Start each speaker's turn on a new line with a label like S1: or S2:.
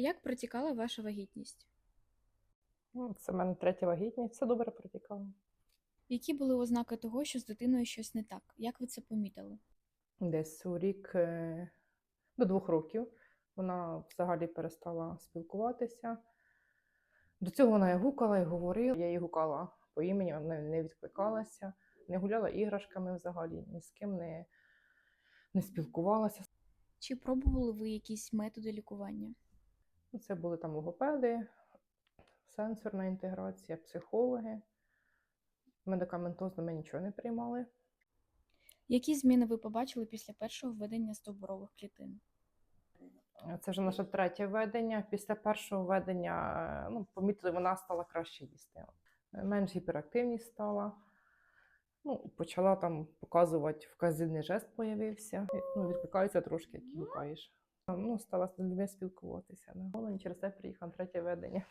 S1: Як протікала ваша вагітність?
S2: Ну, Це в мене третя вагітність, все добре протікало.
S1: Які були ознаки того, що з дитиною щось не так? Як ви це помітили?
S2: Десь у рік е, до двох років вона взагалі перестала спілкуватися. До цього вона і гукала, і говорила. Я її гукала по імені, вона не відкликалася, не гуляла іграшками взагалі, ні з ким не, не спілкувалася.
S1: Чи пробували ви якісь методи лікування?
S2: Ну, Це були там логопеди, сенсорна інтеграція, психологи. Медикаментозно ми нічого не приймали.
S1: Які зміни ви побачили після першого введення стовбурових клітин?
S2: Це вже наше третє введення. Після першого введення ну, помітили, вона стала краще їсти. Менш гіперактивність стала. Ну, почала там показувати вказівний жест появився. Ну, відкликаються трошки, як і гукаєш. Ну, стала з людьми спілкуватися. На Ну, Через це приїхав третє ведення.